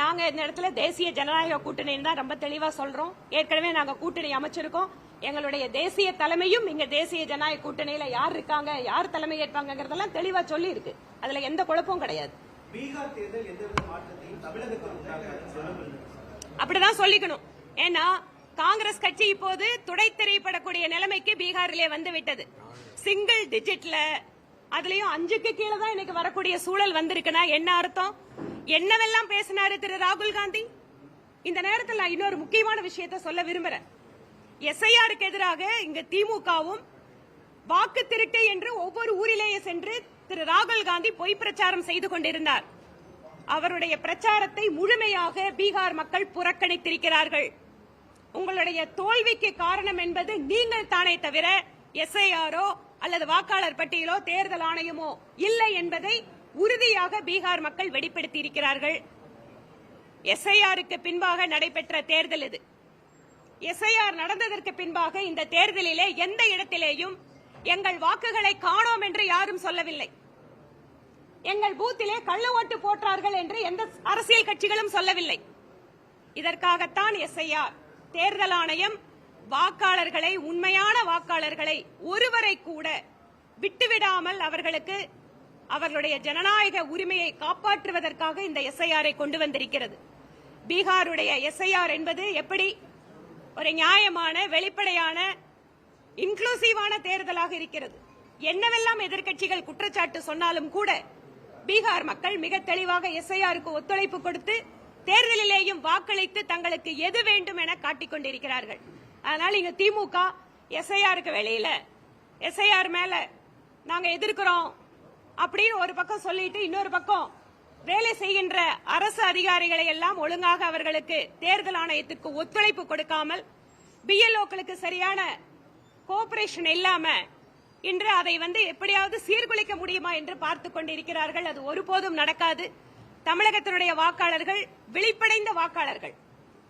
நாங்க இந்த இடத்துல தேசிய ஜனநாயக கூட்டணின்னு தான் ரொம்ப தெளிவா சொல்றோம். ஏற்கனவே நாங்க கூட்டணி அமைச்சிருக்கோம். எங்களுடைய தேசிய தலைமையும் இங்க தேசிய ஜனநாயக கூட்டணியில யார் இருக்காங்க யார் தலைமை ஏற்பாங்கிறதெல்லாம் தெளிவா சொல்லி இருக்கு அதுல எந்த குழப்பமும் கிடையாது. அப்படிதான் சொல்லிக்கணும். ஏன்னா காங்கிரஸ் கட்சி இப்போது துடை தெரியப்படக்கூடிய நிலைமைக்கு பீகாரிலே வந்து விட்டது. சிங்கிள் டிஜிட்ல அதுலயும் அஞ்சுக்கு கீழே தான் இன்னைக்கு வரக்கூடிய சூழல் வந்திருக்குன்னா என்ன அர்த்தம்? என்னவெல்லாம் பேசினாரு திரு ராகுல் காந்தி? இந்த நேரத்தில் நான் இன்னொரு முக்கியமான விஷயத்தை சொல்ல விரும்புறேன். எஸ்ஐஆருக்கு எதிராக இங்க திமுகவும் வாக்கு திருட்டு என்று ஒவ்வொரு ஊரிலேயே சென்று திரு ராகுல் காந்தி பொய் பிரச்சாரம் செய்து கொண்டிருந்தார். அவருடைய பிரச்சாரத்தை முழுமையாக பீகார் மக்கள் புறக்கணித்திருக்கிறார்கள். உங்களுடைய தோல்விக்கு காரணம் என்பது நீங்கள் தானே தவிர எஸ்ஐஆரோ அல்லது வாக்காளர் பட்டியலோ தேர்தல் ஆணையமோ இல்லை என்பதை உறுதியாக பீகார் மக்கள் வெளிப்படுத்தி இருக்கிறார்கள் எஸ்ஐஆருக்கு பின்பாக நடைபெற்ற தேர்தல் இது. எஸ்ஐஆர் நடந்ததற்கு பின்பாக இந்த தேர்தலிலே எந்த இடத்திலேயும் எங்கள் வாக்குகளை காணோம் என்று யாரும் சொல்லவில்லை. எங்கள் பூத்திலே கள்ள ஓட்டு போட்டார்கள் என்று எந்த அரசியல் கட்சிகளும் சொல்லவில்லை. இதற்காகத்தான் எஸ்ஐஆர் தேர்தல் ஆணையம் வாக்காளர்களை உண்மையான வாக்காளர்களை ஒருவரை கூட விட்டுவிடாமல் அவர்களுக்கு அவர்களுடைய ஜனநாயக உரிமையை காப்பாற்றுவதற்காக இந்த எஸ்ஐஆரை கொண்டு வந்திருக்கிறது. பீகாருடைய எஸ்ஐஆர் என்பது எப்படி ஒரு நியாயமான வெளிப்படையான இன்க்ளூசிவான தேர்தலாக இருக்கிறது. என்னவெல்லாம் எதிர்க்கட்சிகள் குற்றச்சாட்டு சொன்னாலும் கூட பீகார் மக்கள் மிக தெளிவாக எஸ்ஐஆருக்கு ஒத்துழைப்பு கொடுத்து தேர்தலிலேயும் வாக்களித்து தங்களுக்கு எது வேண்டும் என காட்டிக் கொண்டிருக்கிறார்கள். அதனால் இங்க திமுக எஸ்ஐஆருக்கு வெளியில எஸ்ஐஆர் மேல நாங்க எதிர்க்கிறோம். அப்படின்னு ஒரு பக்கம் சொல்லிட்டு இன்னொரு பக்கம் வேலை செய்கின்ற அரசு அதிகாரிகளை எல்லாம் ஒழுங்காக அவர்களுக்கு தேர்தல் ஆணையத்துக்கு ஒத்துழைப்பு கொடுக்காமல் பிஎல்ஓக்களுக்கு சரியான கோஆபரேஷன் இல்லாம இன்று அதை வந்து எப்படியாவது சீர்குலைக்க முடியுமா என்று பார்த்துக் கொண்டிருக்கிறார்கள். அது ஒருபோதும் நடக்காது. தமிழகத்தினுடைய வாக்காளர்கள் விழிப்படைந்த வாக்காளர்கள்.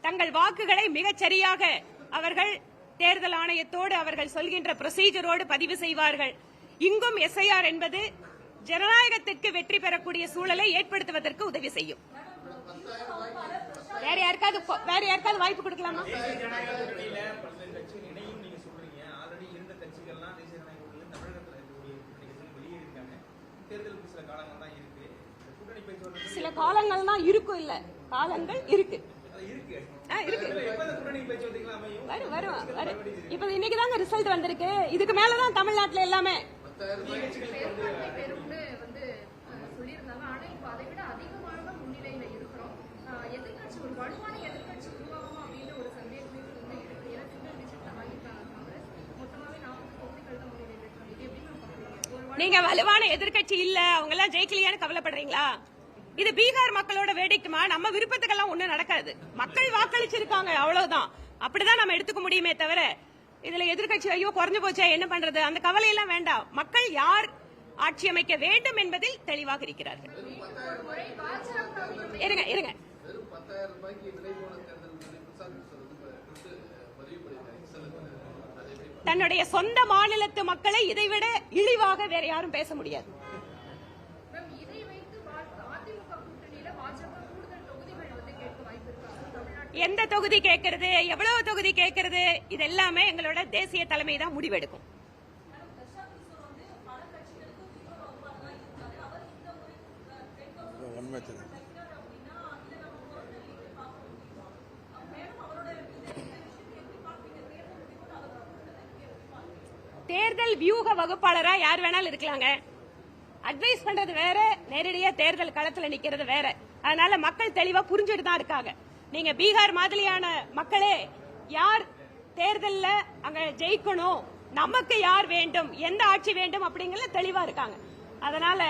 தங்கள் வாக்குகளை மிகச் சரியாக அவர்கள் தேர்தல் ஆணையத்தோடு அவர்கள் சொல்கின்ற ப்ரொசீஜரோடு பதிவு செய்வார்கள். இங்கும் எஸ்ஐஆர் என்பது ஜனநாயகத்திற்கு வெற்றி பெறக்கூடிய சூழலை ஏற்படுத்துவதற்கு உதவி செய்யும். வேற யாருக்காவது வேற யாருக்காவது வாய்ப்பு கொடுக்கலாமா? சில காலங்கள் தான் இருக்கும் இல்ல. காலங்கள் இருக்கு. வரும் வரும் வரும். இப்ப இன்னைக்குதாங்க ரிசல்ட் வந்திருக்கு. இதுக்கு மேலதான் தமிழ்நாட்டுல எல்லாமே பெரும்பான்மை பெறும்னு வந்து அஹ், சொல்லியிருந்தாங்க. ஆனா இப்ப அதை விட அதிகமான முன்னிலையில இருக்கிறோம். அஹ், எதிர்க்கட்சி ஒரு வலுவான எதிர்க்கட்சி உருவாகும் அப்படின்னு ஒரு சந்தேகமே வந்து இருக்கு. ஏன்னா சிங்கிள் டிஜிட்ல வாங்கிட்டாங்க காங்கிரஸ். மொத்தமாவே நாற்பது தொகுதிகள் தான் முன்னிலை பெற்றாங்க இது எப்படி நம்ம பார்க்கணும் ஒரு வலு- நீங்க வலுவான எதிர்க்கட்சி இல்ல அவங்க எல்லாம் ஜெயிக்கலையான்னு கவலைப்படுறீங்களா? இது பீகார் மக்களோட வேடிக்கைமா நம்ம விருப்பத்துக்கெல்லாம் ஒண்ணும் நடக்காது. மக்கள் வாக்களிச்சிருக்காங்க அவ்வளவுதான். அப்படிதான் நம்ம எடுத்துக்க முடியுமே தவிர இதுல எதிர்க்கட்சி ஐயோ குறைஞ்சு போச்சா என்ன பண்றது? அந்த கவலை எல்லாம் வேண்டாம். மக்கள் யார் ஆட்சி அமைக்க வேண்டும் என்பதில் தெளிவாக இருக்கிறார்கள். இருங்க இருங்க. தன்னுடைய சொந்த மாநிலத்து மக்களை இதைவிட இழிவாக வேற யாரும் பேச முடியாது மேம், இதை வைத்து பா- அதிமுக கூட்டணியில பாஜக கூடுதல் தொகுதிகள் வந்து கேட்க வாய்ப்பு இருக்காங்க தமிழ்நாட்டில் எந்த தொகுதி கேட்கறது எவ்வளவு தொகுதி கேட்கறது இது எல்லாமே எங்களோட தேசிய தலைமை தான் முடிவெடுக்கும் தேர்தல் வியூக வகுப்பாளரா யார் வேணாலும் இருக்கலாங்க. அட்வைஸ் பண்றது வேற நேரடியா தேர்தல் களத்துல நிக்கிறது வேற. அதனால மக்கள் தெளிவா புரிஞ்சுட்டு தான் இருக்காங்க. நீங்க பீகார் மாதிரியான மக்களே யார் தேர்தல்ல அங்க ஜெயிக்கணும்? நமக்கு யார் வேண்டும்? எந்த ஆட்சி வேண்டும்? அப்படிங்கறதுல தெளிவா இருக்காங்க. அதனால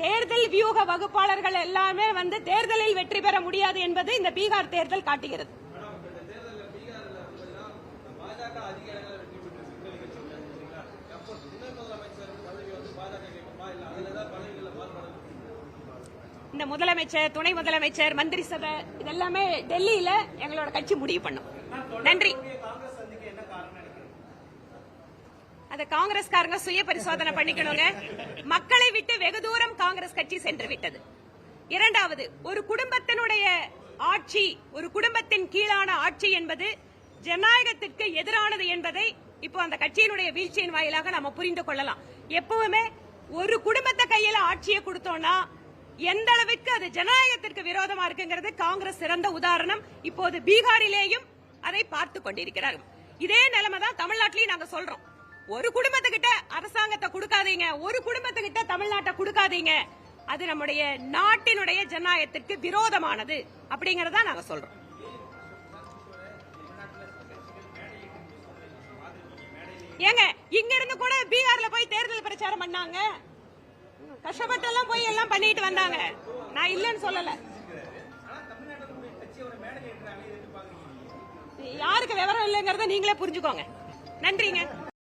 தேர்தல் வியூக வகுப்பாளர்கள் எல்லாமே வந்து தேர்தலில் வெற்றி பெற முடியாது என்பது இந்த பீகார் தேர்தல் காட்டுகிறது மேடம் இப்ப இந்த தேர்தல்ல பீகார்ல பார்த்தீங்கன்னா பாஜக அதிக இடங்களை வெற்றி பெற்று சிக்கல் கட்சிகள் சரிங்களா அப்போ துணை முதலமைச்சர் பதவி வந்து பாஜக கேட்குமா இல்ல அதுல ஏதாவது பதவிகளில் மாறுபாடு இந்த முதலமைச்சர் துணை முதலமைச்சர் மந்திரி சபை இதெல்லாமே டெல்லியில எங்களோட கட்சி முடிவு பண்ணும். நன்றி. காங்கிரஸ் காங்கிரஸ்காரங்க சுய பரிசோதனை பண்ணிக்கணுங்க. மக்களை விட்டு வெகு தூரம் காங்கிரஸ் கட்சி சென்று விட்டது. இரண்டாவது ஒரு குடும்பத்தினுடைய ஆட்சி ஒரு குடும்பத்தின் கீழான ஆட்சி என்பது ஜனநாயகத்திற்கு எதிரானது என்பதை இப்போ அந்த கட்சியினுடைய வீழ்ச்சியின் வாயிலாக நாம புரிந்து கொள்ளலாம். எப்பவுமே ஒரு குடும்பத்தை கையில ஆட்சியை கொடுத்தோம்னா எந்த அளவுக்கு அது ஜனநாயகத்திற்கு விரோதமா இருக்குங்கிறது காங்கிரஸ் சிறந்த உதாரணம். இப்போது பீகாரிலேயும் அதை பார்த்து கொண்டிருக்கிறார்கள் இதே நிலைமை தான் தமிழ்நாட்டிலையும் நாங்க சொல்றோம். ஒரு குடும்பத்துக்கிட்ட அரசாங்கத்தை கொடுக்காதீங்க. ஒரு குடும்பத்துக்கிட்ட தமிழ்நாட்டை கொடுக்காதீங்க. அது நம்முடைய நாட்டினுடைய ஜனநாயகத்திற்கு விரோதமானது அப்படிங்கறத நாங்க சொல்றோம். ஏங்க இங்க இருந்து கூட பீகார்ல போய் தேர்தல் பிரச்சாரம் பண்ணாங்க? கஷ்டப்பட்டு எல்லாம் போய் எல்லாம் பண்ணிட்டு வந்தாங்க. நான் இல்லைன்னு சொல்லல. யாருக்கு விவரம் இல்லைங்கிறத நீங்களே புரிஞ்சுக்கோங்க. நன்றிங்க.